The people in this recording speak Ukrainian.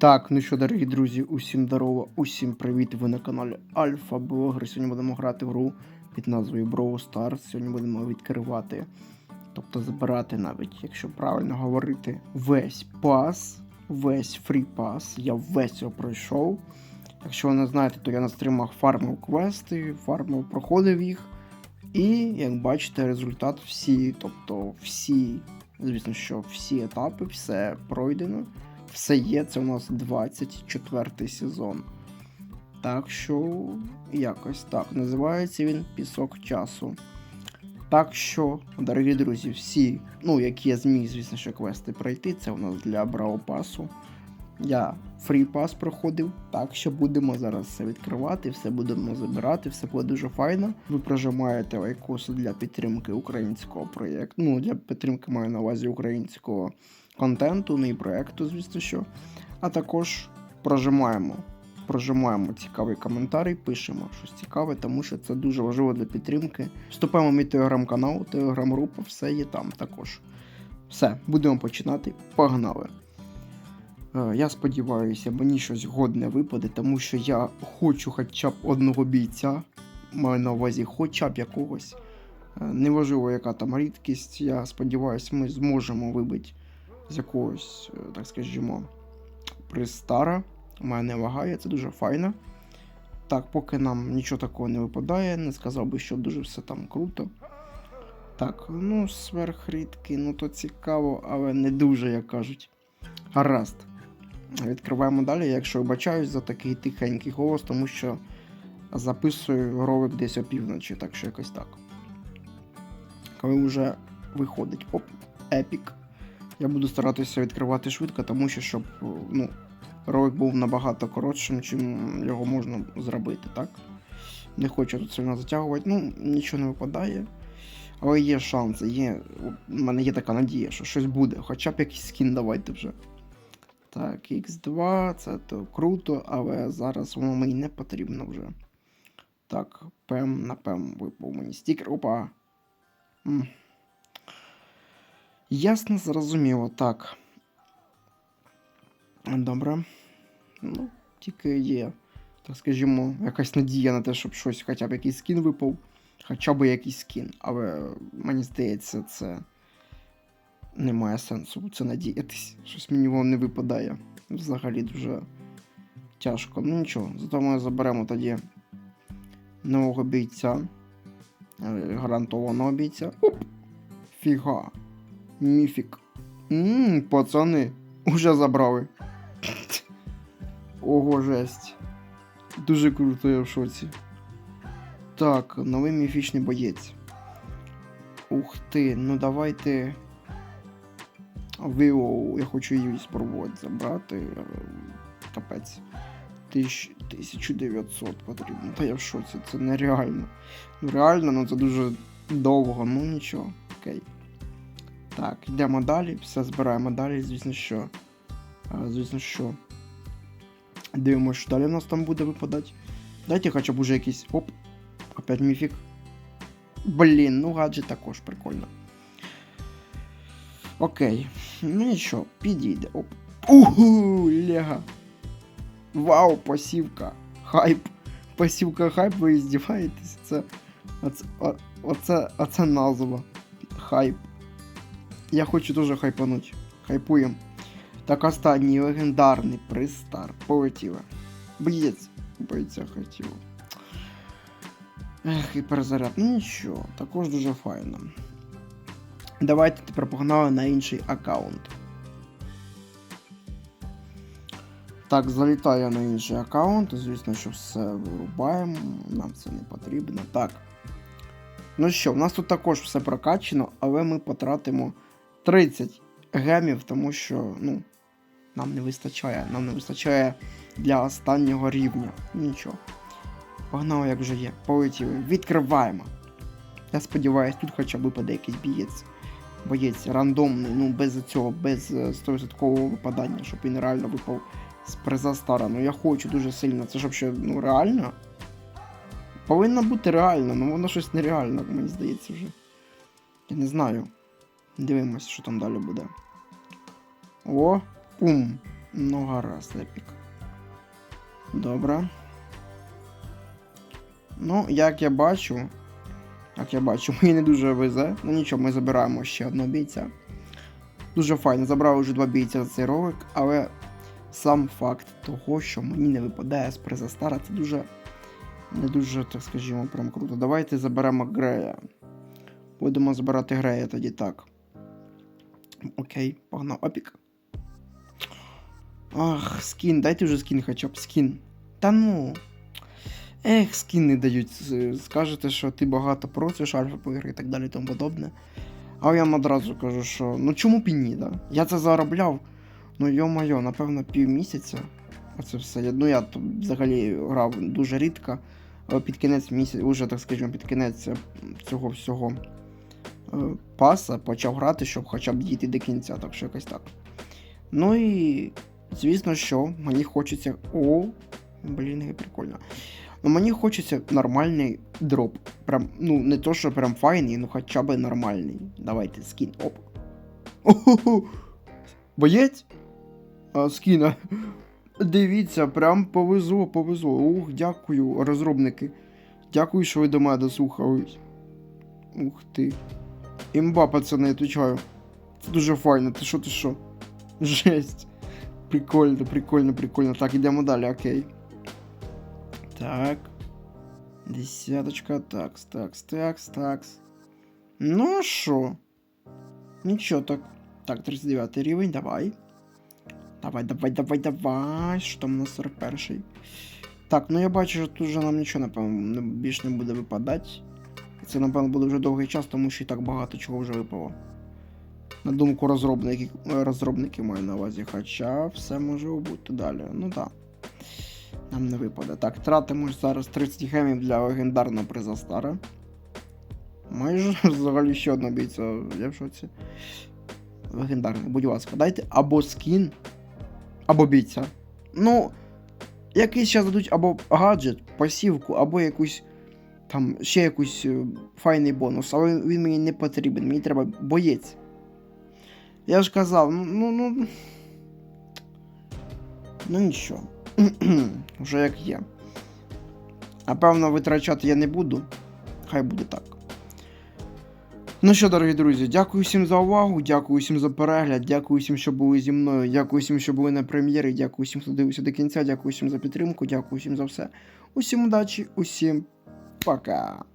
Так, ну що, дорогі друзі, усім здорово, усім привіт! Ви на каналі Альфа Блогер. Сьогодні будемо грати в гру під назвою Brawl Stars. Сьогодні будемо відкривати, тобто забирати навіть, якщо правильно говорити, весь пас, весь фрі пас. Я весь його пройшов. Якщо ви не знаєте, то я на стримах фармив квести, фармив, проходив їх. І, як бачите, результат всі, тобто всі, звісно, що всі етапи, все пройдено. Все є, це у нас 24 сезон. Так що, якось так. Називається він Пісок часу. Так що, дорогі друзі, всі, ну, які я зміг, звісно, що квести пройти, це у нас для Браво Пасу. Я фрі-пас проходив, так що будемо зараз все відкривати, все будемо забирати, все буде дуже файно. Ви прожимаєте лайкоси для підтримки українського проєкту. Ну, для підтримки маю на увазі українського контенту, не і проєкту, звісно що. А також прожимаємо. Прожимаємо цікавий коментар, пишемо щось цікаве, тому що це дуже важливо для підтримки. Вступаємо в мій телеграм-канал, телеграм-група, все є там також. Все, будемо починати. Погнали! Е, Я сподіваюся, мені щось годне випаде, тому що я хочу хоча б одного бійця. Маю на увазі хоча б якогось. Е, Неважливо, яка там рідкість. Я сподіваюся, ми зможемо вибити з якогось, е, так скажімо, пристара. У мене не вагає, це дуже файно. Так, поки нам нічого такого не випадає, не сказав би, що дуже все там круто. Так, ну, сверхрідкий, ну то цікаво, але не дуже, як кажуть. Гаразд. Відкриваємо далі. Якщо вибачаюсь за такий тихенький голос, тому що записую ролик десь опівночі, так що якось так. Коли вже виходить оп, епік. Я буду старатися відкривати швидко, тому що щоб ну, ролик був набагато коротшим, чим його можна зробити, так? Не хочу тут сильно затягувати, ну, нічого не випадає. Але є шанси, є. У мене є така надія, що щось буде. Хоча б якийсь скін давайте вже. Так, X2, це то круто, але зараз воно мені не потрібно вже. Так, пем на пем випав мені стікер. Опа. М. Ясно, зрозуміло, так. Добре. Ну, тільки є, так скажімо, якась надія на те, щоб щось, хоча б якийсь скін випав. Хоча б якийсь скін. Але мені здається, це немає сенсу це надіятись. Щось мені воно не випадає. Взагалі дуже тяжко. Ну нічого, зато ми заберемо тоді нового бійця. Е, Гарантованого бійця. Оп! Фіга. Міфік. Ммм, пацани, уже забрали. Ого, жесть. Дуже круто, я в шоці. Так, новий міфічний боєць. Ух ти, ну давайте. Вио, я хочу її спробувати забрати. Капець. Тисяч- 1900 потрібно. Та я в шоці, це нереально. Ну реально, ну це дуже довго, ну нічого. Окей. Так, йдемо далі, все збираємо далі, звісно, що. Звісно, що. Дивимося, що далі у нас там буде випадати. Дайте хоча б уже якийсь. Оп! Опять міфік. Блін, ну гаджет також прикольно. Окей. Ну нічого, підійде. Оп. Угу, Лего. Вау, пасівка. Хайп. Пасівка хайп, ви здіваєтесь. Це. Оце, оце, оце назва. Хайп. Я хочу дуже хайпануть. Хайпуємо. Так, останній легендарний пристар. Полетіли. Боєць. Бойця хотів. Ех, і перезаряд. Ну нічого, також дуже файно. Давайте тепер погнали на інший аккаунт. Так, залітаю на інший аккаунт. Звісно, що все вирубаємо. Нам це не потрібно. Так. Ну що, в нас тут також все прокачено, але ми потратимо 30 гемів, тому що, ну, нам не вистачає. Нам не вистачає для останнього рівня. Нічого. Погнали, як вже є. Полетіли. Відкриваємо. Я сподіваюся, тут хоча б випаде якийсь бієць. Боєць рандомний, ну без цього, без е, 100% випадання, щоб він реально випав з приза стара. Ну я хочу дуже сильно. Це щоб ще ну реально. Повинно бути реально, ну воно щось нереально, мені здається вже. Я не знаю. Дивимось, що там далі буде. О, пум. Ну, гаразд, епік. Добре. Ну, як я бачу. Як я бачу, мені не дуже везе. Ну нічого, ми забираємо ще одного бійця. Дуже файно, забрав уже два бійця за цей ролик, але сам факт того, що мені не випадає з приза стара, це дуже. Не дуже, так скажімо, прям круто. Давайте заберемо Грея. Будемо збирати Грея тоді так. Окей, погнав. Опік. Ах, скін, дайте вже скін хоча б скін. Та ну. Ех, скін не дають. Скажете, що ти багато просиш, альфа поігри і так далі і тому подобне. А я вам одразу кажу, що ну чому б і ні, да? Я це заробляв. Ну йо-моє, напевно, півмісяця. Оце все. Ну я тут взагалі грав дуже рідко. Під кінець місяця, уже так скажімо, під кінець е, цього всього паса почав грати, щоб хоча б дійти до кінця, так що якось так. Ну і звісно, що мені хочеться. О, блін, прикольно. Ну мені хочеться нормальний дроп. Прям, ну, не то, що прям файний, ну хоча б нормальний. Давайте, скін. Оп. Охо-хо. Боєць? А, скіна. Дивіться, прям повезло, повезло. Ух, дякую, розробники. Дякую, що ви до мене дослухались. Ух ти. Імба, пацани, отвечаю. Це дуже файно, ти що, ти що? Жесть. Прикольно, прикольно, прикольно. Так, ідемо далі, окей. Так. Десяточка, такс, такс, такс, такс. Ну а що? Нічого так. Так, 39 рівень, давай. Давай, давай, давай, давай. Що там у нас 41? Так, ну я бачу, що тут вже нам нічого, напевно, не- більш не буде випадати. Це, напевно, буде вже довгий час, тому що і так багато чого вже випало. На думку розробників, розробників маю на увазі, хоча все може бути далі. Ну так. Нам не випаде. Так, тратимо зараз 30 гемів для легендарного приза стара. Майже взагалі ще одна бійця, я в шоці. Легендарний, будь ласка, дайте або скін, або бійця. Ну, якийсь зараз дадуть або гаджет, пасівку, або якусь там ще якийсь е, файний бонус, але він мені не потрібен, мені треба боєць. Я ж казав, ну, ну, ну. Ну нічого. Вже як є. Напевно, витрачати я не буду. Хай буде так. Ну що, дорогі друзі, дякую всім за увагу, дякую всім за перегляд, дякую всім, що були зі мною, дякую всім, що були на прем'єрі, дякую всім, хто дивився до кінця, дякую всім за підтримку, дякую всім за все. Усім удачі, усім Paca.